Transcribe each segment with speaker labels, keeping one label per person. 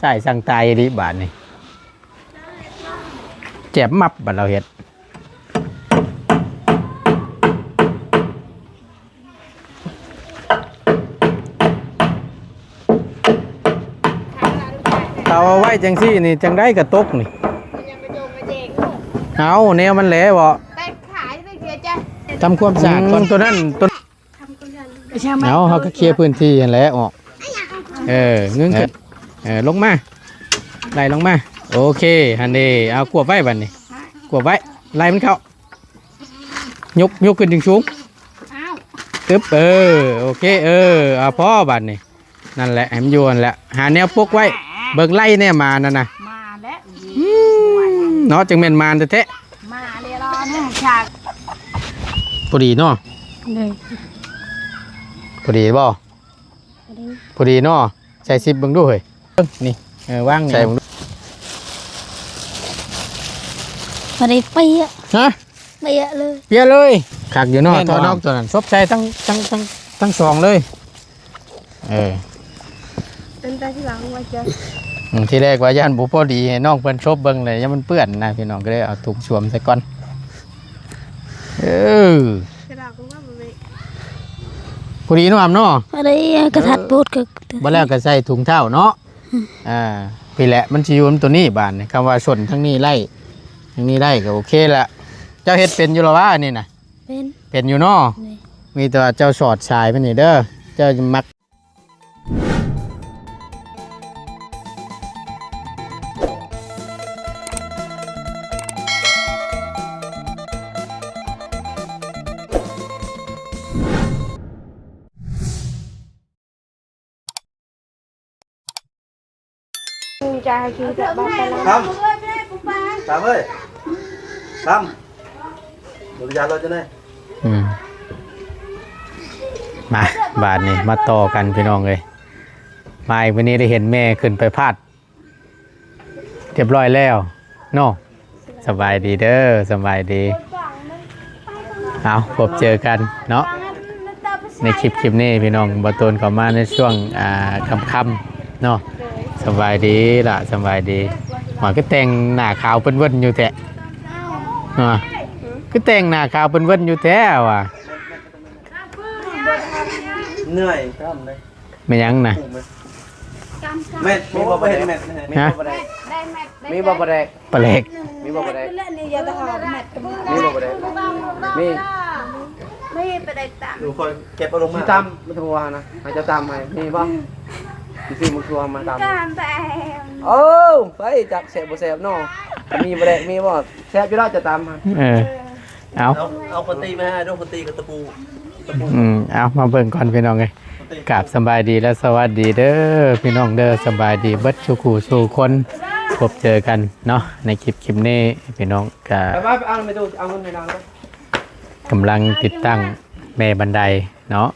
Speaker 1: ใส่สั่งตายดิบาทนี่เจ็บมับบัดเราเฮ็ดเอาไว้จังซี่นี่จังได้กระตกนี่
Speaker 2: ยังไปโจมไปเจง
Speaker 1: เอาแนวมันแหลบ่
Speaker 2: แต่ขายได้เกียจ้ะ
Speaker 1: ทำความสะอาดก่อนตัวนั้นตัว
Speaker 2: ใช่ไหม
Speaker 1: เอาเขาก็เคลียร์พื้นที่นั่นแหละออก เออเงึ้งขึ้นเออลงมาไล่ลงมา โอเคฮันเดเอากวบไว้บัดนี้กวบไว้ไล่มันเข้ายกยกขึ้นถึงสูง
Speaker 2: อ้าว
Speaker 1: ตึ๊บเออโอเคเออเอาพ่อบัดนี้นั่นแหละให้มันโยนแหละหาแนวปกไว้ เบิ่งไล่แน่มานั่นน่ะ
Speaker 2: มาแล้ว
Speaker 1: เนาะจังแม่นมานแท้
Speaker 2: มาเรียรอหนึ่งฉาก
Speaker 1: ๆพอดีเนาะ
Speaker 2: เลย
Speaker 1: พอดีบ่พอดีเนาะใส่ซิปเบิ่งดูเฮ้ยเบิ่ง นี่เออว่างนี่ใส่เบิ่งดู
Speaker 3: มาได้เปียะ
Speaker 1: ฮะ
Speaker 3: เปียะเลย
Speaker 1: เปียเลยขักอยู่เนอก
Speaker 4: แม่น
Speaker 1: ตัวน
Speaker 4: บ่
Speaker 1: อกตัวนั้นซบใส่ทั้งทั้งทั้งทั้งสองเลย เออ
Speaker 2: เป็นตาที่หลังว่าจะ
Speaker 1: อืมที่แรกว่าย่านบุพอดีให้น้องเพิ่นซบเบิ่งเลยยังมันเปื้อนนะพี่น้องก็เลยเอาถุงสวมใส่ก่อนเออก
Speaker 2: ระดาษก็ว่าแบบ
Speaker 1: พอดีเนาะอำเนาะ
Speaker 3: มาได้กระทัดบูดก็
Speaker 1: บ่แล้วก็ใส่ถุงเท้าเนาะ อ่าพี่แหละมันสิอยู่นตัวนี้บานนี่คำว่าส่วนทั้งนี้ไล่ทั้งนี้ได้ก็โอเคละเจ้าเฮ็ดเป็นอยู่แล้วว่านี่น่ะ
Speaker 3: เป็น
Speaker 1: เป็นอยู่เนาะ
Speaker 3: นี่
Speaker 1: มีแต่ว่าเจ้าสอดชายไปนี่เด้อเจ้าจะมัก
Speaker 2: จะให้คิวจะบ้าไปแล้ว
Speaker 4: ทำทำเอ้ยทำบริจาคเราจะได้
Speaker 1: อืมมาบาทนี่มาต่อกันพี่น้องเลยมาอีกวันนี้ได้เห็นแม่ขึ้นไปพาดเรียบร้อยแล้วเนาะสบายดีเด้อสบายดีเอาพบเจอกันเนาะในคลิปคลิปนี้พี่น้องบอตูนเข้ามาในช่วงอ่าค่ำๆเนาะส บายดีล่ะสบายดีหมอก็แต่งหน้าขาวเป็นเวินอยู่แท้อ่าก็แต่งหน้าขาวเป็นเวินอยู่แท้ว่ะ
Speaker 4: เหนื่อยทำเลย
Speaker 1: ไม่ยั้งนะ
Speaker 4: เม็ดมีบ่ประเด็นเม็ดมีบ่ประเด็น
Speaker 2: ได้แมท
Speaker 4: มีบ่ประเด็น
Speaker 1: ปลาเล็ก
Speaker 4: มีบ่ประเด็น
Speaker 2: เล่นนี่ยาตะหอมแมทกับ
Speaker 4: มีบ่ประเด็นมี
Speaker 2: ไม่ไปได้ตาม
Speaker 4: ดูคนเก็บเอาลงมาตำมันทัวนะให้จะตำให้มีบ่ สิมึงทัวมาตำ
Speaker 2: การแต่
Speaker 4: โอ้ไปจับเสพบ่เสพเนาะมีประเด็นมีบ่แซ่บอยู่แล้วจะตำให้
Speaker 1: เออเอา
Speaker 4: เอาเอาคนตีมาให้ด้วยคนตีกับตะปูตะปู
Speaker 1: อืมเอามาเบิ่งก่อนพี่น้องเลยกราบสำบายดีและสวัสดีเด้อพี่น้องเด้อสำบายดีเบิดชูขู่ชูคนพบเจอกันเนาะในคลิปคลิปนี้พี่น้องก็
Speaker 4: ไปบ้านไปเอาไปดูเอาเงินไปดังแล้ว
Speaker 1: กำลังติดตั้งแม่บันไดเนาะ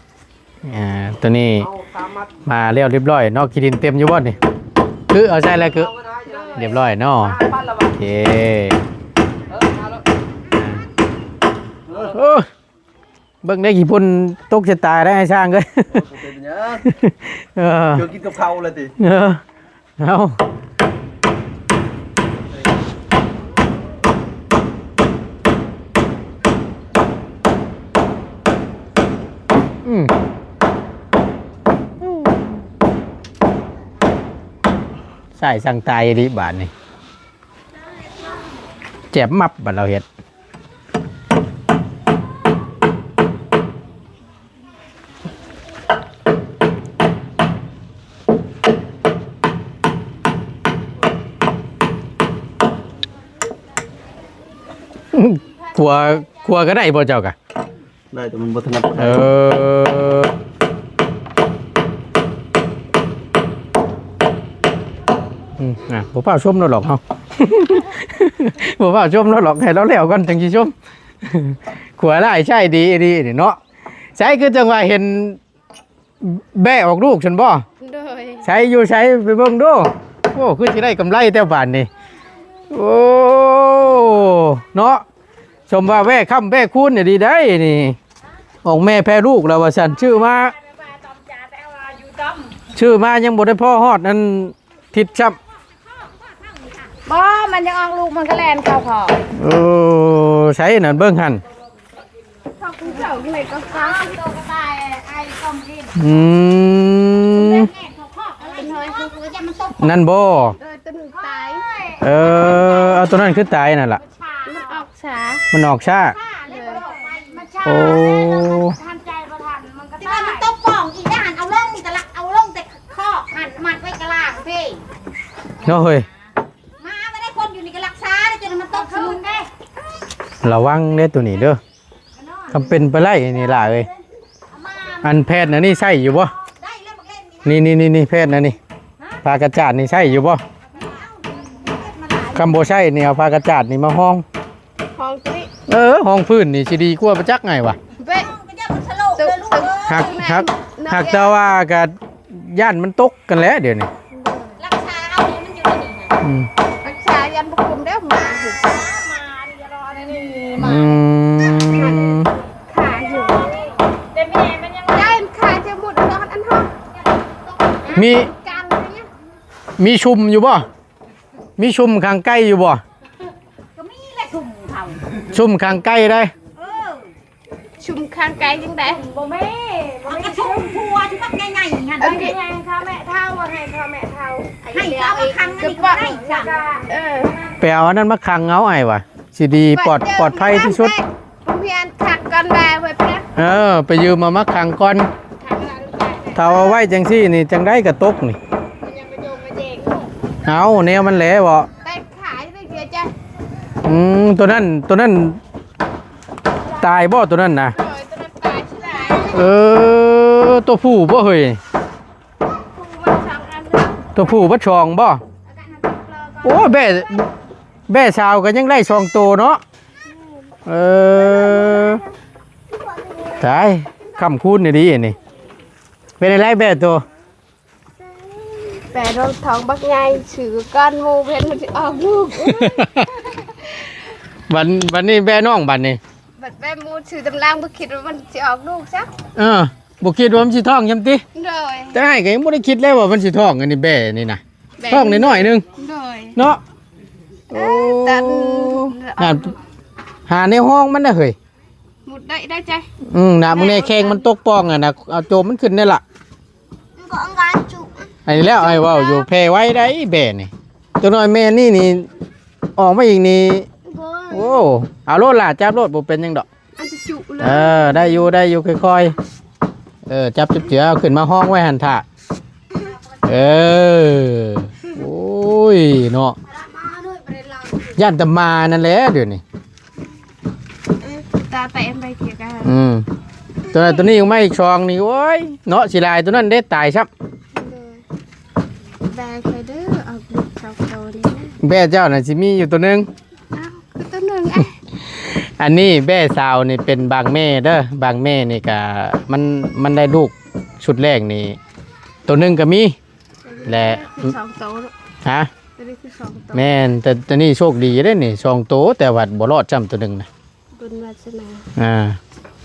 Speaker 1: อ่าตัวนี้
Speaker 4: เอาตามมัด
Speaker 1: มาเรียบเรียบร้อยเนอกกีดินเต็มอยู่บ่นี่คือเอาใช่แล้วคือ
Speaker 4: เอาเงินให้เดี๋ยว
Speaker 1: เรียบร้อยเนาะ
Speaker 4: ปั้นละ
Speaker 1: โอ
Speaker 4: บ่
Speaker 1: เค
Speaker 4: เออมาแล้ว
Speaker 1: โอ้เบิ่งได้กี่พุ่นตกจะตายได้ให้ช่างเลย
Speaker 4: เป็นเยอะ
Speaker 1: เออ
Speaker 4: เดี๋ยวกินกับเขาเลยติ
Speaker 1: เออเอา ใส่สั่งตายดิบาทนี่เจ็บมับบัดเราเห็ดกลัวกลัวก็ได้บ่เจ้ากะ
Speaker 4: ได้แต่มันบ่ถนัด
Speaker 1: เออ อืมอะบ่เป้าชมเราหรอกเฮาบ่เป้าชมเราหรอกให้เราแล้วก่อนจังสิชมขัวได้ใช่ดีดีนี่เนาะใช้คือจังว่าเห็นแบะออกลูกฉันบ่
Speaker 2: โดย
Speaker 1: ใช้อยู่ใช้ไปเบิ่งดูโอ้คือสิได้กำไรแต่บานนี่โอ้เนาะชมว่าแว่ค่ำแว่คูณเนี่ยดีได้นี่ออกแม่แพ้ลูกแล้วว่าฉันชื่อมาชื่อมายังบ่ได้พ่อฮอดนั่นทิศช้
Speaker 2: บ่ มันยังออกลูกมันก็แลนเข้าพอำ
Speaker 1: โอ้ใช้นั่นเบิ่งหั่น
Speaker 2: พอกูเจ้าเลยก็ฟ้าโตก็ตายไอ้กอมกิน
Speaker 1: อืม
Speaker 2: เป็นเฮ้ยคือจะมันตก
Speaker 1: นั่นบ่
Speaker 2: เออตัวหนึ่งตาย
Speaker 1: เออเอาตัวนั้นคือตายนั่นล่ะ
Speaker 2: มันออกช้า
Speaker 1: มันออกช้า
Speaker 2: เลย
Speaker 1: โอ้
Speaker 2: ทันใจประทันมันก็
Speaker 5: ที่ว่ามันต้องป่องอีกด้านเอาล่องนี่ตะละเอาล่องแต่ข้อหันมัดไว้กระลางพี่
Speaker 1: เนาะเฮ้ย
Speaker 5: ระ
Speaker 1: วังเด้อตัวนี้เด้อคำเป็นไปไล่นี่ล่ะเอ้ย
Speaker 5: เอามา
Speaker 1: อันแพทย์น่ะนี่ใช่อยู่บ่
Speaker 5: ได้แล้วมาเล่นนี่
Speaker 1: นี่นี่นี่นี่แพทย์น่ะนี่พากระจาดนี่ใช่อยู่บ่คำบ่ใช่นี่เอาพากระจาดนี่มาห้อง
Speaker 2: ของตัวนี้
Speaker 1: เออห้องพื้นนี่สิดีกว่าประจักไงวะ
Speaker 2: เว้ย
Speaker 5: ก็จะมันสโลกเลยลูกเอ้ย
Speaker 1: หักหักหักแต่ว่าก็ย่านมันตกกันแล้วเดี๋ยวนี้
Speaker 5: รักษาเอาเนี่ยมันอยู่ในนี่
Speaker 1: อืม
Speaker 2: ขาอยู่แต่แม่มันยังได้ขาจะหมดร้อนอันห้อง
Speaker 1: มี
Speaker 2: กันอะไรเงี้ย
Speaker 1: มีชุมอยู่บ่ มีชุมข้างใกล้อยู่บ่
Speaker 5: ก็มีแหละถุงเขา
Speaker 1: ชุมข้างใกล้ได้
Speaker 5: เออ
Speaker 2: ชุมข้างไกลยังได้บ่แม่
Speaker 5: มันกระชุ่มพัวที่มันง่ายๆหัน
Speaker 2: เอัน
Speaker 5: ไป
Speaker 2: นี้ไงข้าแม่เท่าว่าไงข้าแม่เท่า
Speaker 5: ให้เอามาคังอันนี้ก็ได้จ้ะ
Speaker 2: เออ
Speaker 1: ไปเอาอันนั้นมาคังเอาไอ้วะ สิดีปลอดปลอดภัยที่สุด
Speaker 2: ผมเพียนขักกันแบไว้เพื่อน
Speaker 1: เออ ไปยืมมามาคังก่อน
Speaker 2: ขักหลังใจ
Speaker 1: ถ้าเอาไว้จังซี่นี่จังได้กระตกนี่
Speaker 2: มันยังไปโยงมาเจง
Speaker 1: เอาแนวมันแหละบ่
Speaker 2: แต่ขายได้เสียใจ
Speaker 1: อืมตัวนั้นตัวนั้น ตายบ่ตัวนั้นนะ
Speaker 2: โดยตอนนั้นตายใช่ไหม
Speaker 1: เออตัวผู้บ่เฮ้ย
Speaker 2: กูมันสองอันแล้ว
Speaker 1: ตัวผู้บ่ชองบ่
Speaker 2: อาการนั้นติดเลยก็
Speaker 1: โอ้แบ่ แบ่สาวก็ยังได้ชองโตเนาะเออตายคำคูณนี่ดีนี่เป็นอะไรแบ่ตัว
Speaker 2: แปดรองทองบักใหญ่ถือก้อนหมูเพนมันจะออกลูก
Speaker 1: วันวันนี้แบ่น้องบัดนี้
Speaker 2: บัดแม่หมูถือตำรางบ่คิดว่ามันจะออกลูกซะ
Speaker 1: เออบ่คิดว่ามันสิท้องยำติ
Speaker 2: โดย
Speaker 1: แต่ให้ก็ยังบ่ได้คิดเลยว่ามันสิท้องอันนี้แบ่นี่นะท้องน้อยๆหนึง
Speaker 2: โดย
Speaker 1: เนาะ โอ้
Speaker 2: แต่
Speaker 1: นั่นหาในห้องมันน่ะเฮ้ย
Speaker 2: หมุดได้ได้ใจ
Speaker 1: อืมน่ะมึงในแข้งมันตกป้องอะนะเอาโจมมันขึ้นได้ล่ะ
Speaker 5: มันก็อังการจุก
Speaker 1: อันนี้แล้วไอ้เว่าอยู่แพรไว้ได้แบ่นี่ตัวน้อยแม่นี่นี่ออกมาอีกนี่โอ้เอาโลดล่ะจับโลดบ่เป็นหยังดอก
Speaker 2: อันจะจุเล
Speaker 1: เอยอได้อยู่ได้อยู่ค่อยๆเออจับจุบเจือเอาขึ้นมาห้องไว้หันท่าเออโอ้ยเนาะ ย่านแตมานั่นแหละเดี๋ยวนี้
Speaker 2: ตาแตนไปเกี่ยวกัน
Speaker 1: อืมตัวนั้นตัวนี้ยังไม่อีกช่องนี่โอ้ยเนาะสิลายตัวนั้นได้ตายครับ
Speaker 2: แบกไปเด้อออกลูกสองตัวนี้นะ
Speaker 1: แบ่เจ้าน่ะสิมีอยู่ตัวหนึง
Speaker 2: อ้าวคือตัวหนึ่งอะ
Speaker 1: อันนี้แบ่สาวนี่เป็นบางแม่เด้อบางแม่นี่ก็มันมันได้ลูกชุดแรกนี่ ตัวหนึงก็มี และ
Speaker 2: คือสองตัวลูก
Speaker 1: ฮะ
Speaker 2: ตัวนี้คือสองตัว
Speaker 1: แม่นแต่ตัวนี้โชคดีได้นี่สองโตวแต่ว่าบ่รอดจำตัวหนึงนะ
Speaker 2: บุญวาสนา
Speaker 1: อ่า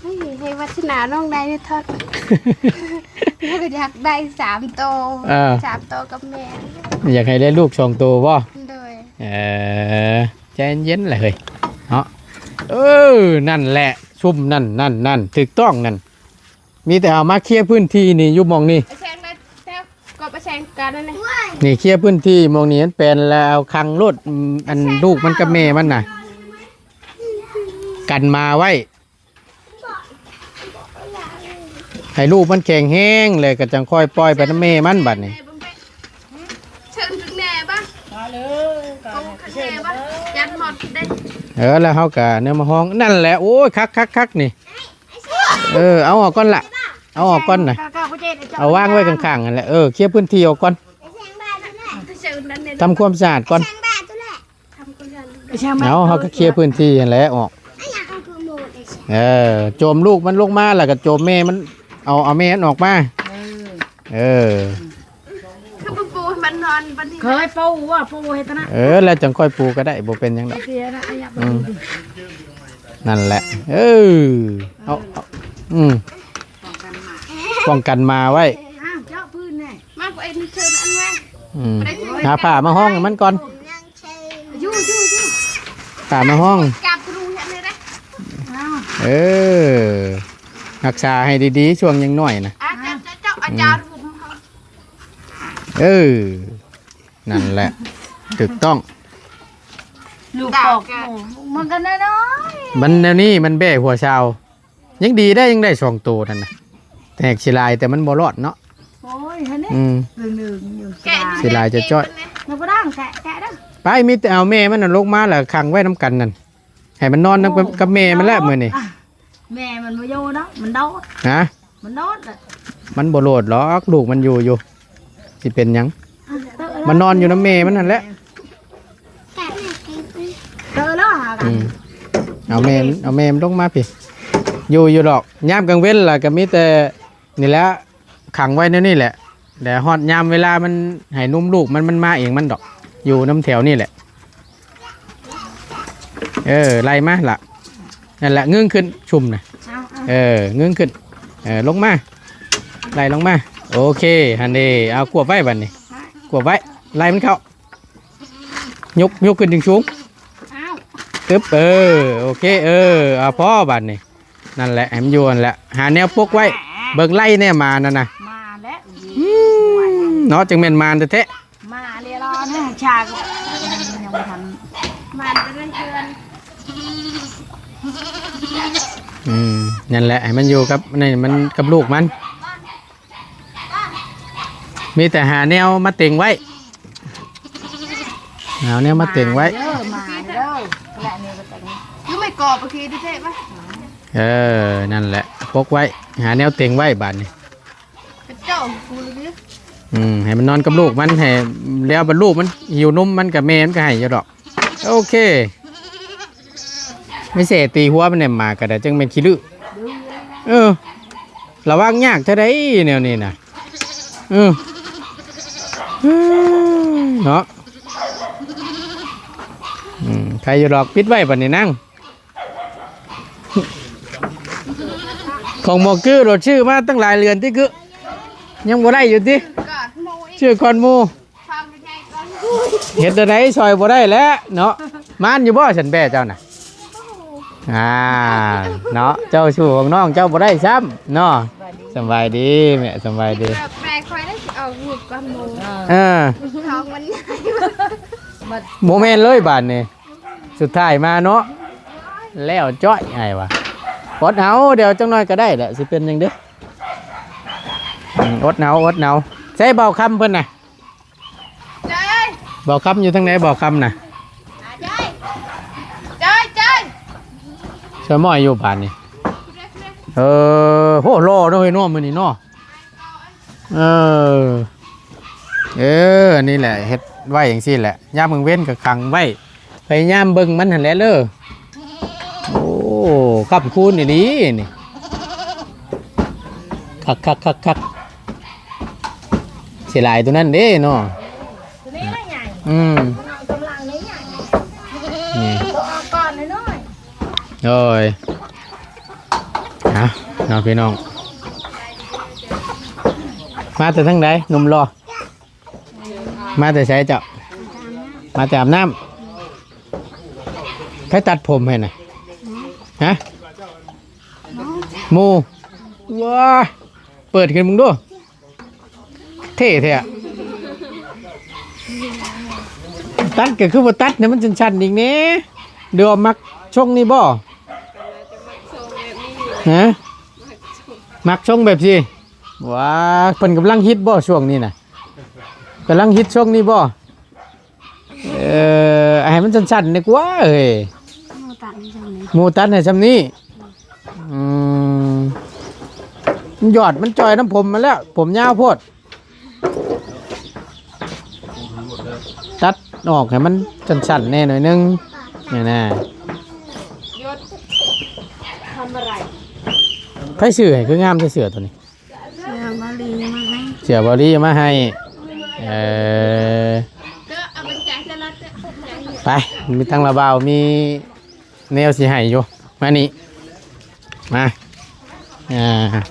Speaker 2: ให้ให้วัฒนาน้องได้ทอด แล้วก็อยากได้สามโตว
Speaker 1: อ่า
Speaker 2: สามโตวกับแม่
Speaker 1: อยากให้ได้ลูกสองตัวบ่
Speaker 2: โดย
Speaker 1: เออใจเย็นๆเลยเนาะเออ นั่นแหละ ซุ่มนั่นนั่นนั่นถูกต้องนั่น มีแต่เอามาเคลียร์พื้นที่นี่อยู่หมองนี่
Speaker 2: ไปแชงได้แซว ก็ไปแชงกันนั่นเอง
Speaker 1: นี่เคลียร์พื้นที่หมองนี้มันเป็นแล้วเอาคังรถอืมอันลูกมันกับแม่มันน่ะ กันมาไว้ ให้ลูกมันแข็งแห้งเลยก็จังค่อยปล่อยไปน้ำแม่มันบัดนี่
Speaker 2: แม่บุ้มไปเชิญถึงแน่บ้างมาเลยกงแน่บ้างยันหมดได้
Speaker 1: เออแล้วเฮากะเนื้อมาห้องนั่นแหละโอ้ยคักคักคักนี่ เออเอาออกก่อนละเอาออกก่อนน่ะ
Speaker 2: ก็ก็ เจ็ด
Speaker 1: เอาวางไว้ข้างๆนั่นแหละเออเคลียร์พื้นที่ออกก่อน
Speaker 2: เชิญนั้นเนี่ย
Speaker 1: ทำความสะอาดก่อน
Speaker 2: ทำคนยัน
Speaker 1: เอาเฮาก็เคลียร์พื้นที่นั่นแหละออกเออโจมลูกมันลงมาแล้วก็โจมแม่มันเอาเอาแม่มันออกมาเออ
Speaker 2: คือปูปูมันนอนวันที่
Speaker 5: เคยปูว่าปูเฮตนะ
Speaker 1: เออ แล้วจังค่อยปลูกก็ได้บ่เป็นหยังดอก
Speaker 5: เสียนะไอ้ยับ
Speaker 1: อืมนั่นแหละ เออเอาเอาอืม ป้องกันมาไว้
Speaker 5: อ้าวเจาะพื้นแน่
Speaker 2: มากกว่าเอ็นเชิญอันแม่
Speaker 1: อืมหาผ้ามาห้องให้มันก่อน
Speaker 2: ยู่ยู่ยู่
Speaker 1: ผ้ามาห้อง
Speaker 2: กลับรูเห็นเลยนะ
Speaker 1: เออรักษาให้ดีๆ ช่วงยังน้อยนะ
Speaker 2: อาจารย์เจ้าอาจารย์ผมเขา
Speaker 1: เออ นั่นแหละถูกต้อง
Speaker 5: ลูกปอกมันก็น้อย
Speaker 1: มันแนวนี้มันแบ่หัวชาว ยังดีได้ยังได้สองตัวนั่นนะ แตกสิลายแต่มันบ่รอดเนาะ
Speaker 5: โอ้ยเห็นนี่
Speaker 1: อืม
Speaker 5: หนึ่งหนึ่งอยู่
Speaker 2: แกะ
Speaker 1: สิลายจะจ้อย
Speaker 5: มันก็ดังแกะแกะดัง
Speaker 1: ไปมีแต่เอาแม่มันน่ะลงมาแล้วขังไว้น้ำกันนั่นให้มันนอนน้ำกับแม่มันแล้วมื้อนี่
Speaker 5: แม่มันมาโยเนาะมันโดด
Speaker 1: ฮะ
Speaker 5: มันโดดอะ
Speaker 1: มันบ่โลดหรอกลูกมันอยู่อยู่สิเป็นหยังมันนอนอยู่น้ำแม่มันนั่นแหละ
Speaker 5: เจอแล้วหากั
Speaker 1: อื
Speaker 5: น
Speaker 1: มเอาแม่มันเอาแม่มันลงมาพี่ อยู่อยู่ดอกยามกลางเว้นล่ะก็มีแต่ นี่แหละขังไว้ในนี่แหละแต่ฮอดยามเวลามันให้นุ่มลูกมันมันมาเองมันดอก อยู่น้ำแถวนี่แหละ เออไล่มาล่ะนั่นแหละเงื้องขึ้นชุ่มนะ
Speaker 5: เอาเอา
Speaker 1: เออเงื้องขึ้นเออลงมาไล่ลงมาโอเคฮันเดเอากวบไว้บัดนี้กวบไว้ไล่มันเข้ายกยกขึ้นถึงสูง
Speaker 5: เอา
Speaker 1: ตึ๊บเออโอเคเออเอาพ่อบัดนี่นั่นแหละแหมนโยนแหละหาแนวปกไว้ เบิ่งไล่แน่มานั่นนะ
Speaker 5: มาแล้ว
Speaker 1: เนาะจังแม่นมานแท้
Speaker 5: มาเรียรอนะชาก็ยังไม่ทัน
Speaker 2: มันเป็นเพื่อน
Speaker 1: ๆอืมนั่นแหละให้มันอยู่กับนี่มันกับลูกมัน มีแต่หาแนวมาเต็งไว้หาแนวมาเต็งไว้
Speaker 5: เด้อมาเด้อแหละนี่ก็แต่ง
Speaker 2: ยูไม่กรอบโอเคดิเจ๊ปะ
Speaker 1: เออนั่นแหละ พกไว้ หาแนวเต็งไว้บาดนี่
Speaker 2: เป็นเจ้ากูเลย
Speaker 1: อืมให้มันนอนกับลูกมันให้แล้วบรรลูกมันหิวนมมันกับแม่มันก็ให้อยู่ดอก โอเค ไม่เสตีหัวมันเนี่ยมาก็ได้จังเป็นขี้ลือเออระวังยากเท่าไดแนวนี้นะเอออืมเนาะอืมใครอยู่ดอกปิดไว้ปันนี้นั่ง ของหมอกือรถชื่อมาตั้งหลายเรือนที่คือยังบ่ได้อยู่ที่
Speaker 2: ก่อนโมอีก
Speaker 1: ชื่อคอนหมู
Speaker 2: ทำยังไงก่อน
Speaker 1: เฮ็ดอะไรซอยบ่ได้แล้วเนาะมานอยู่บ่ฉันแบ่เจ้าน่ะอ่าเนาะเจ้าชู้ของน้องเจ้าบ่ได้ซ้ำเนาะสำบายดีแม่สำบายดี
Speaker 2: แบบแปลคอยได้สิเอาหูกกันโม
Speaker 1: เออ
Speaker 2: ท้องมันใหญ่
Speaker 1: โมเมนต์เลยบาดนี้สุดท้ายมาเนาะแล้วจ้อยไงวะ อดเอาเดี๋ยวจังน้อยก็ได้แหละสิเป็นจังเด้ออืมอดเอาอดเอาใช้เบาคำเพิ่นน่ะ
Speaker 2: เจ้ย
Speaker 1: เบาคำอยู่ทางไหนเบาคำน่ะ
Speaker 2: เจ้ยเจ้ยเจ้ย
Speaker 1: ช่วยหม้อยอยู่บานนี่เออโหรอเนาะเฮ้ยเน้อมื้อนี้เนาะเออ เออ นี่แหละเฮ็ดไว้อย่างซี่แหละยามมึงเว้นก็ขังไว้พยายามเบิ่งมันหั่นแหละเด้อโอ้ ขับคูณนี่ดีนี่คักคักคักคักสิหลายตัวนั้นเด้เนาะ
Speaker 5: ตัวนี้ไม่ใหญ่
Speaker 1: อืม
Speaker 5: น้องกำลังนี้ใหญ่
Speaker 1: นี่
Speaker 5: ตัวเอาก่อนน้อย
Speaker 1: โอ้ยฮะน้องพี่น้อง มาแต่ทั้งใดหนุ่มรอ มาแต่ใช้เจ้ามาแต่อาบน้ำใครตัดผมให้น่ะ ฮะหมูว้าเปิดขึ้นมึงดูเท่เท่อะตัดก็คือว่าตัดเนี่ยมันชันๆอีกเนี้เดี๋ยวมักช่องนี่บ่ฮะมักช่องแบบสิว้าเพิ่นกำลังฮิตบ่ช่วงนี้นะกำลังฮิตช่วงนี้บ่เอ่อให้มันชันๆนี่กว่าเอ้ย หมูตัดให้ซำนี้อืมมันหยอดมันจอยน้ำผมมาแล้ว ผมยาวโพด ตัดออกให้มันสั้นๆแน่หน่อยนึงนี่นะ
Speaker 2: ยศทำอะไร
Speaker 1: ไผซื้อให้คืองามแต่เสือตัวนี้
Speaker 5: เสื้อมาลีมาให้
Speaker 1: เสือบอดี้มาให้ เออ
Speaker 2: เจ้าเอาเป็นใจจะรัดเจ้าใจ
Speaker 1: ไป มีทั้งระเบาวมี แนวสีให้อยู่มานี่มาอ่า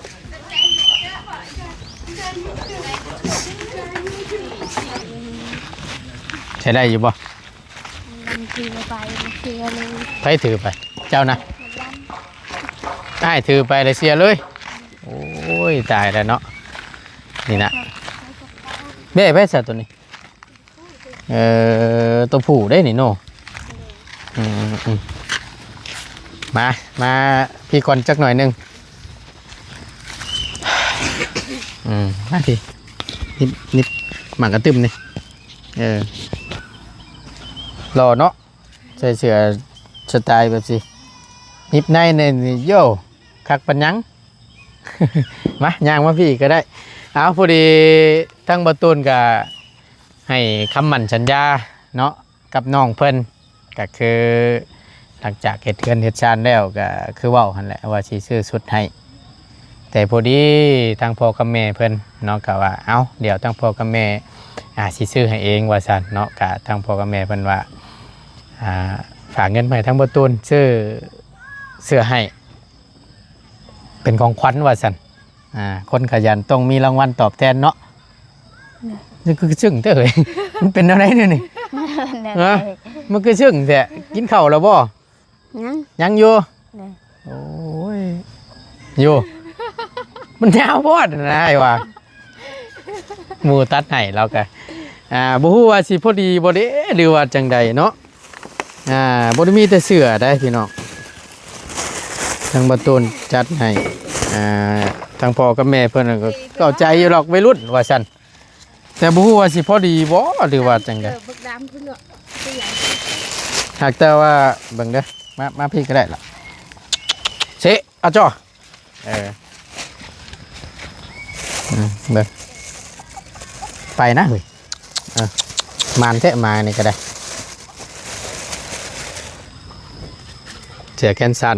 Speaker 1: ช้ได้อยู่บ่
Speaker 3: มันคือไปมันเสียเลย
Speaker 1: ไผถือไป เจ้านะได้ถือไปเลยเสียเลย โอ้ยตายแล้วเนาะนี่นะเบ้ไปสัตว์ตัวนี้เอ่อตัวผู้ได้นี่โนอืมอืม มา มาพี่ก่อนจักหน่อยหนึงอืมมาพี่นิดนิดหมากกระตึมนี่เออรอเนาะใส่เสื้อสไตล์แบบสินิบในเนี่ยโย่คักปัญญัง มาย่างมาพี่ก็ได้ เอาพอดีทั้งบตูนก็ให้คำมั่นสัญญาเนาะกับน้องเพิ่นก็คือ หลังจากเหตุเกินเหตุชานแล้วก็คือเว่าหันแหละว่าสิซื้อสุดให้ แต่พอดีทางพ่อกับแม่เพิ่นเนาะก็ว่าเอ้าเดี๋ยวทางพ่อกับแม่อ่าสิซื้อให้เองว่าซั่นเนาะก็ทางพ่อกับแม่เพิ่นว่าอ่าฝากเงินไปทางบตูนซื้อเสื้อให้ เป็นของขวัญว่าซั่นอ่าคนขยันต้องมีรางวัลตอบแทนเนาะนี่คือซึ่งเด้อเฮ้ยมันเป็นอะไรเนี่ยนี่ฮะมันคือซึ่งแต่กินข้าวแล้วบ่
Speaker 3: ยัง
Speaker 1: ยังอยู่
Speaker 3: ได้
Speaker 1: โอ้ยอยู่ มันยาวโพอดนะไอ้ว่าหมูตัดให้เราก็อ่าบ่ฮู้ว่าสิพอดีบ่เด้หรือว่าจังใดเนาะอ่าบ่ได้มีแต่เสื้อได้พี่น้องทางประตูนจัดให้อ่าทางพ่อกับแม่เพิ่นนก็เข้าใจอยู่หรอกวัยรุ่นว่าซั่นแต่บ่ฮู้ว่าสิพอดีบ่หรือว่าจังใด
Speaker 2: เออบึกดำขึ้นเนาะตัวใหญ่
Speaker 1: หากแต่ว่าเบิ่งเด้อ มามาพี่ก็ได้ล่ะเสะเอาจ้อเอออืมเบิ่งไปนะเฮ้ยเออมานแท้มานี่ก็ได้เสียแคนสั้น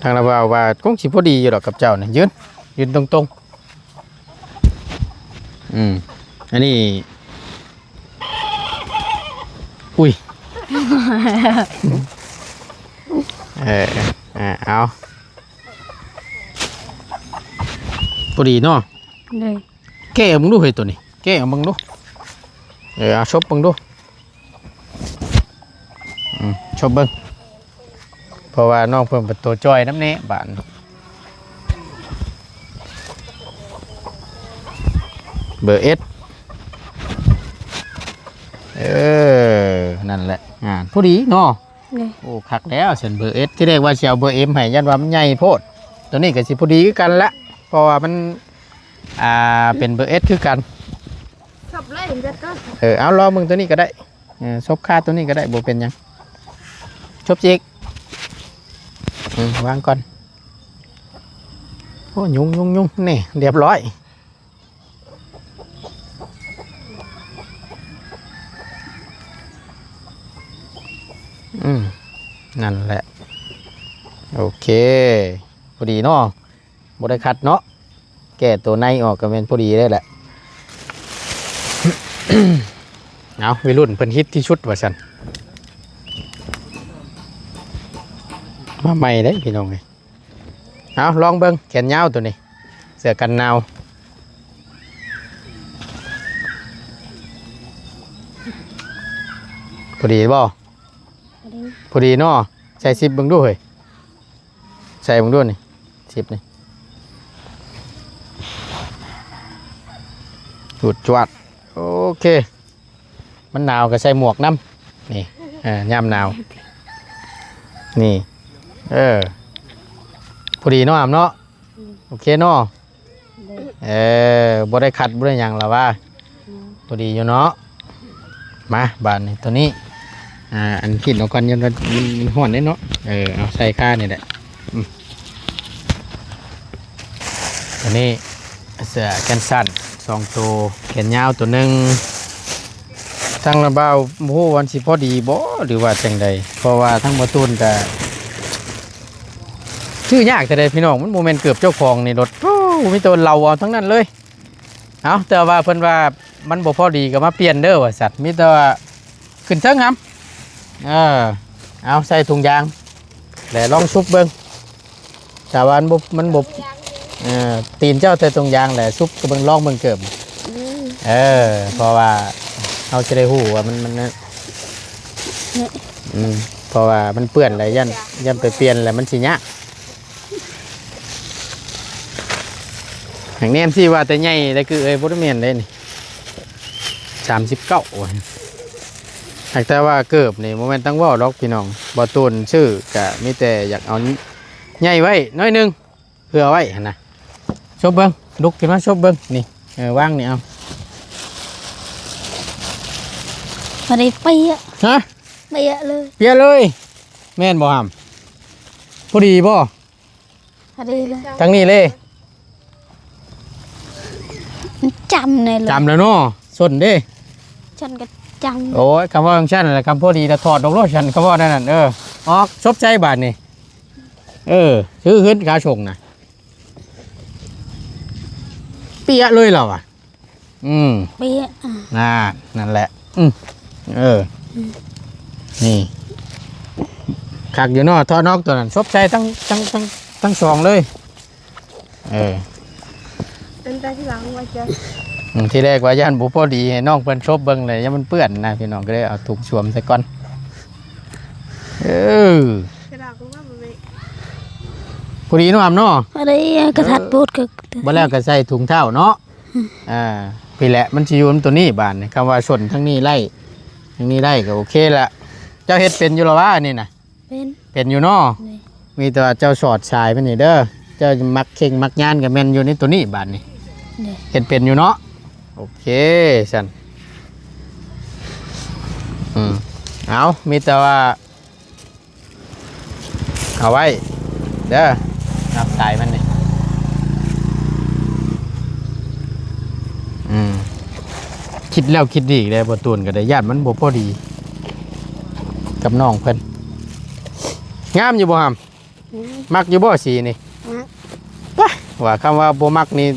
Speaker 1: ทางเราว่าว่าคงสิพอดีอยู่ดอกกับเจ้านี่ยืนยืนตรงๆ อืม อันนี้ อุ้ย เอออ่าเอาพอดีเนาะ
Speaker 3: เลย
Speaker 1: แก้มึงดูเฮ้ยตัวนี้แก้มึงดูเออเอาชบมึงดูอืมชบเบิ้งเพราะว่าน้องเพิ่มเป็นตัวจ้อยน้ำเนี้บานเบอร์เอส เออ นั่นแหละอ่าพอดีเนาะ
Speaker 3: เลย
Speaker 1: โอ้คักแล้วเส้นเบอร์เอสที่เรียกว่าเชียวเบอร์เอ็มให้ยันว่ามันใหญ่โพด ตัวนี้ก็สิพอดีคือกันละเพราะว่ามันอ่าเป็นเบอร์เอสคือกัน
Speaker 2: ชอบเลยเห็นจัดก็
Speaker 1: เออเอาลองมึงตัวนี้ก็ได้เออชบค่าตัวนี้ก็ได้บ่เป็นหยังชบจิกอืมวางก่อนโอ้ยุงยุงยุงนี่เรียบร้อย อืมนั่นแหละ โอเคพอดีเนาะบ่ได้คัดเนาะแก้ตัวในออกก็เป็นพอดีได้แหละเอาวัยรุ่นเพิ่นฮิตที่ชุดว่าซั่นมาใหม่เด้พี่น้องเอ้ยเอาลองเบิ่งแขนยาวตัวนี้เสื้อกันหนาวพอดีบ่
Speaker 3: อันนี้
Speaker 1: พอดีเนาะใส่ซิปเบิ่งดูเฮ้ยใส่เบิ่งดูนี่ซิปนี่จุดจวดโอเค มันหนาวก็ใส่หมวกน้ำนี่เอ่ายามหนาว นี่ เออพอดีเนาะอำเนาะโอเคเนาะ
Speaker 3: เลย
Speaker 1: เออบ่ได้ขัดบ่ได้หยังหรอว่าพอดีอยู่เนาะมาบานนี่ตัวนี้ อ่าอันกินเอาก่อนยันว่ามันห่อนได้เนาะเออเอาใส่ข้านี่แหละอืมตัวนี้เสือแขนสั้นสองตัวแขนยาวตัวหนึ่งทั้งระเบ้าโอ้วันสิพอดีบ่หรือว่าจังใดเพราะว่าทั้งประตูนก็ชื่อยากแต่ใดพี่น้องมันโมเมนต์เกือบเจ้าของในรถโอ้มีตัวเราเอาทั้งนั้นเลยเอาแต่ว่าเพิ่นว่ามันบ่พอดีก็มาเปลี่ยนเด้อว่าสัตว์มีแต่ว่าขึ้นเทิงครับ เออเอาใส่ถุงยางแล้วลองซุปเบิ่งแต่ว่ามันบ่มันบ่เออตีนเจ้าใส่ถุงยางแหละซุปก็เบิ่งลองเบิ่งเกิบเออเพราะว่าเฮเขาจะได้หูว่ามันมันนั่น
Speaker 3: เนี่ย
Speaker 1: อืมเพราะว่ามันเปื้อนอะไรยันยันไปเปลี่ยนแล้วมันสิยะอย่างนี้สิว่าแต่ใหญ่แต่คือเอ้ยบ่ได้แม่นเด้นี่สามสิบเก้า หากแต่ว่าเกิบนี่โมเมนต์ตั้งเว่าดอกพี่น้องบ่ตูนชื่อกะมีแต่อยากเอาใหญ่ไว้น้อยหนึงเพื่อไว้หั่นนะชบเบิ้งลุกขึ้นมาชบเบิ้งนี่เออว่างนี่เอา
Speaker 3: พอดีเปียะ
Speaker 1: ฮะ
Speaker 3: เปียะเลย
Speaker 1: เปลี่ยนเลย แม่นบ่หามพอดีบ่
Speaker 3: พอดีเลย
Speaker 1: ทั้งนี้เลย
Speaker 3: มันจำเลยเลย
Speaker 1: จำแล้วเนาะส่วนเด้
Speaker 3: ฉันก็ จ
Speaker 1: โอ้ยคำว่าของฉันนั่นแหละคำพอดีแต่ถอดดอกโลดฉันคำว่านั่นน่ะเออออกชบใจบาทนี่เออซื้อขึ้นขาชงนะเปียะเลยเหรอวะอืมำ
Speaker 3: เปียะอะ
Speaker 1: น่านั่นแหละ อืมเอออนี่ขักอยู่เนอกทอดนอกตัวนั้นชบใจทั้งทั้งทั้งทั้งสองเลย เออ
Speaker 2: เป็นตาที่หลังไว้เจอ
Speaker 1: อืม ที่แรกว่าย่านบุพอดีให้น้องเพิ่นชบเบิ่งเลยย่ามันเปื้อนนะพี่น้องก็เลยเอาถุงสวมใส่ก่อนเออก
Speaker 2: ระดาษก็ว่ามันไม่
Speaker 1: พอดีเนาะอำเนาะ
Speaker 3: พอดีกระทัดพูดก็
Speaker 1: บ่แล้วก็ใส่ถุงเท้าเนาะอ่าพี่แหละมันสิอยู่นำตัวนี้บานนี่คำว่าชนทั้งนี้ไล่ทั้งนี้ไล่ก็โอเคละเจ้าเฮ็ดเป็นอยู่แล้วว่านี่น่ะ
Speaker 3: เป็น
Speaker 1: เป็นอยู่เนาะ
Speaker 3: นี่
Speaker 1: มีแต่ว่าเจ้าสอดสายมันนี่เด้อเจ้ามักเข่งมักยานกับแม่นอยู่ในตัวนี้บานนี่
Speaker 3: นี่
Speaker 1: เห็นเป็นอยู่เนาะ โอเคสันอืมเอามีแต่ว่า เอาไว้ เด้อนับสายมันนี่อืมคิดแล้วคิดดีอีกเลยบตูนก็ได้ญาติมันบ่พอดี กับน้องเพิ่นงามอยู่บ่ฮามมักอยู่บ่สีนี่
Speaker 3: มัก
Speaker 1: ว่าคำว่าบ่มักนี่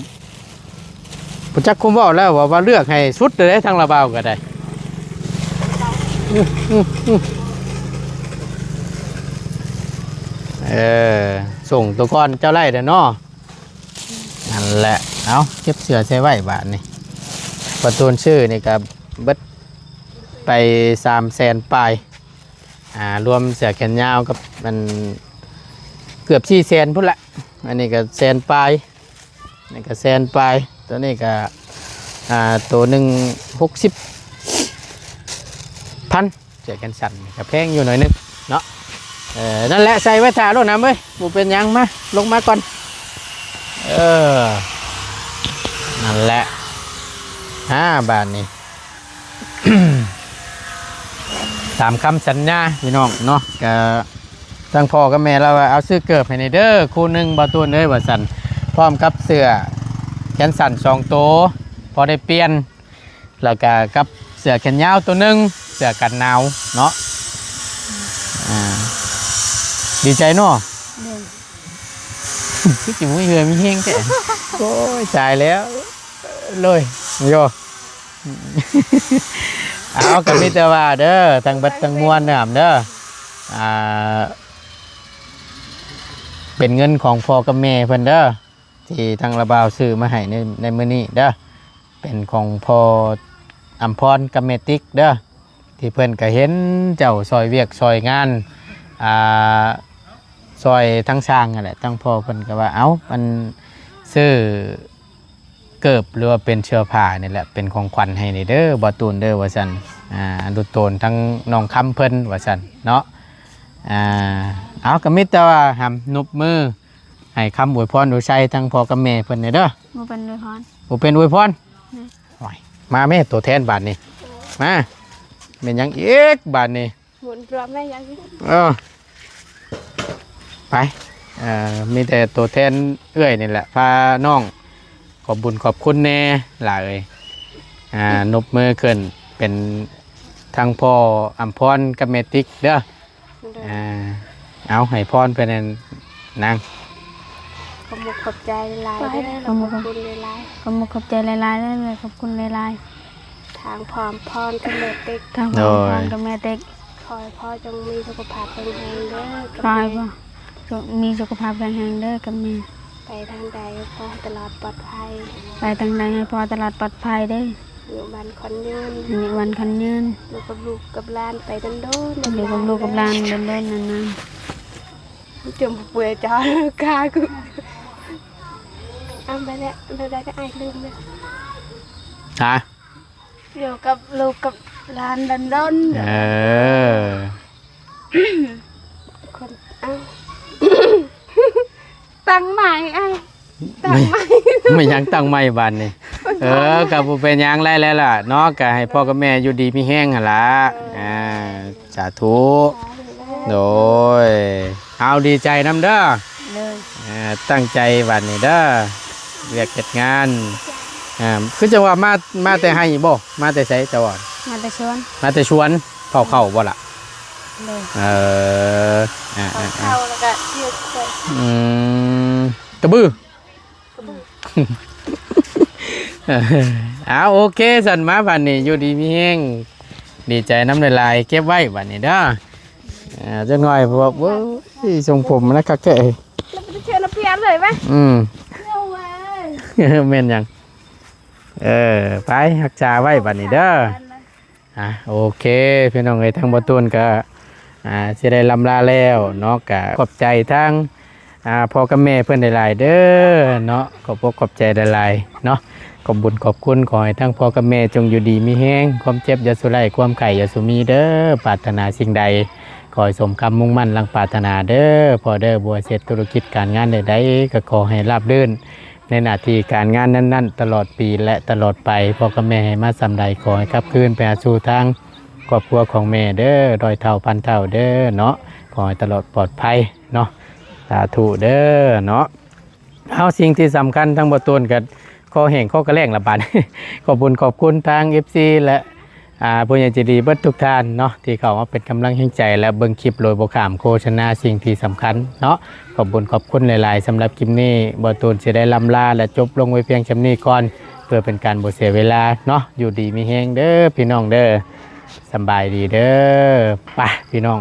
Speaker 1: ปุจักคุมว่าแล้วว่าว่าเลือกให้สุดเลยทางระเบาวก็ได้เออส่งตัวก้อนเจ้าไร่เด้อเนาะนั่นแหละเอาเก็บเสือใช้ไว้บาทนี่ประตูนชื่อนี่ก็เบิดไปสามแสนปลายอ่ารวมเสือแขนยาวกับมันเกือบสี่แสนพุ่นละอันนี้ก็แสนปลายนี่ก็แสนปลาย ตัวนี้ก็อ่าตัวหนึ่งหกสิบพันเจอกันสั่นกับแพงอยู่หน่อยนึงเนาะเออนั่นแหละใส่ไว้ถ่ายรถน้ำเว้ยบูเป็นยังมาลงมาก่อนเออนั่นแหละห้าบาทนี่ตามคำสัญญาพี่น้องเนาะก็ทางพ่อกับแม่เราว่าเอาซื้อเกิบให้ในเด้อคู่หนึ่งบาตัวเด้อว่าสันพร้อมกับเสื้อ แขนสั้นสองตัวพอได้เปลี่ยน แล้วก็กับเสื้อแขนยาวตัวหนึ่งเสื้อกันหนาวเนาะอ่าดีใจเนาะ
Speaker 3: เดิน
Speaker 1: พี่จิ๋วมีเหือมีเฮงแกโอ้ยจ่ายแล้วเลยโยเอากับมิตรว่าเด้อทางบัดทางมวลเด้อเด้ออ่าเป็นเงินของพ่อกับแม่เพิ่นเด้อ ที่ทางระบาวซื้อมาให้ในในมื้อนี้เด้อเป็นของพออัมพรกับแม่ติ๊กเด้อที่เพิ่อนก็เห็นเจ้าซอยเวียกซอยงานอ่าซอยทั้งช่างนั่นแหละทั้งพอเพิ่อนก็ว่าเอ้ามันซื้อเกิบหรือว่าเป็นเชื้อผ้านี่แหละเป็นของขวัญให้นี่เด้อบ่ตูนเด้อว่าซั่นอ่าดุโตนทั้งน้องคำเพิ่นว่าซั่นเนาะอ่าเอาก็มิตรว่าหำนุบมือ ให้คำอวยพรอวยชัยทั้งพ่อกับแม่เพิ่นนี่เด้อ
Speaker 3: มาเป็นเลยพร
Speaker 1: บ่เป็นอวยพร
Speaker 3: อืม
Speaker 1: โอ้ยมาแม่ตัวแทนบาทนี่มาเป็นหยังอีกบาทนี่
Speaker 2: หมุนรอบแม่ยังสิ
Speaker 1: เออไปเอ่อมีแต่ตัวแทนเอื้อยนี่แหละพาน้องขอบบุญขอบคุณแน่หลายเอ้ยอ่านบมือขึ้นเป็นทางพ่ออัมพรกับแม่ติ๊กเด้ออ่าเอาให้พรไปนั่นนาง
Speaker 2: ขอบคุณขอบใจหลายๆได้ขอบคุณหลาย
Speaker 3: ขอบคุณขอบใจหลายๆได้เลยขอบคุณหลาย
Speaker 2: ๆทางพร้อมพรกำเนิดเด็ก
Speaker 3: ๆทางพ่อพรกับแม่เต็ก
Speaker 2: ขอให้พ่อจงมีสุขภาพแข็งแรงเด้อ
Speaker 3: ขอให้พ่อจงมีสุขภาพแข็งแรงเด้อกับแม่
Speaker 2: ไปทางใดขอให้ตลอดปลอดภัย
Speaker 3: ไปทางใดให้พ่อตลอดปลอดภัยเด้อ
Speaker 2: อยู่บ้านคอนยืน
Speaker 3: อันนี้วันคันยืน
Speaker 2: อยู่กับลูกกับหลานไปดันโดน
Speaker 3: อยู่กับลูกกับหลานเดินเล่นนาน
Speaker 2: จมเปื่อยจ้ากากู เอาไปแล้วเราได้ก็ไอ้ลืมเลย
Speaker 1: ฮะ
Speaker 2: อยู่กับลูกกับหลานดันโดน
Speaker 1: เออ
Speaker 2: คนเอ้าตั้งใหม่ไอ้ตั้ง
Speaker 1: ไม่
Speaker 2: ใหม่
Speaker 1: ไม่ยังตั้งไม่บันนี่เออกับผู้เป็นยังไรแล้วล่ะเนาะก็ให้พ่อกับแม่อยู่ดีมีแห้งหล่ะอ่าสาธุโดยเอาดีใจน้ำเด้ออ่าตั้งใจวันนี้เด้อ เรียกเก็ดงานอ่าคือจะว่ามามาแต่ให้บ่มาแต่ใช้จะว่า
Speaker 3: มาแต่ชวน
Speaker 1: มาแต่ชวนเผาเข้าบ่ล่ะ
Speaker 3: เลย
Speaker 1: เอออ่า
Speaker 2: เอา
Speaker 1: อ่าอ่า
Speaker 2: เข้าแล้วก็เชือกใส่
Speaker 1: อืมกระบือเออเอาโอเคสันมาบันนี้อยู่ดีมีแห้งดีใจน้ำลายๆเก็บไว้บันนี้เด้ออ่าจังหน่อยเพราะว่าเว้ยทรงผมนะคักแก่
Speaker 2: แล้วไปเชื่อน้ำเพียนเลยไหม
Speaker 1: อืม
Speaker 2: เอาไว้
Speaker 1: เม่นหยังเออไปรักษาไว้บัดนี้เด้ออะโอเคพี่น้องเอ้ยทางบ่ตูนก็อ่าสิได้ลำลาแล้วเนาะก็ขอบใจทั้งอ่าพ่อกับแม่เพิ่นหลายๆเด้อเนาะขอบอกขอบใจหลายๆเนาะขอบบุญขอบคุณขอให้ทั้งพ่อกับแม่จงอยู่ดีมีแห้งความเจ็บอย่าสุไลความไข่อย่าสุมีเด้อปรารถนาสิ่งใดขอให้สมคำมุ่งมั่นลังปรารถนาเด้อพอเด้อบัวเสร็จธุรกิจการงานใดๆก็ขอให้ราบรื่น ในหน้าที่การงานนั้น ๆ ตลอดปีและตลอดไปพ่อกับแม่ให้มาสำใดขอให้ขับคืนไปหาสู่ทางครอบครัวของแม่เด้อดอยเท่าพันเท่าเด้อเนาะขอให้ตลอดปลอดภัยเนาะสาธุเด้อเนาะเอาสิ่งที่สำคัญทั้งบทตนกับข้อแห่งข้อกระแรงละบาด ขอบคุญขอบคุณทางเอฟซีและ อ่าผู้ใหญ่ใจดีเบิดทุกท่านเนาะที่เข้ามาเป็นกำลังแห่งใจ และเบิ่งคลิปโรยบขามโฆษณาสิ่งที่สำคัญเนาะขอบคุญขอบคุณหลาย ๆสำหรับคลิปนี้บอตูนจะได้ลำลาและจบลงไว้เพียงชำนี้ก่อน เพื่อเป็นการบ่เสียเวลาเนาะอยู่ดีมีแฮงเด้อพี่น้องเด้อสำบายดีเด้อไปพี่น้อง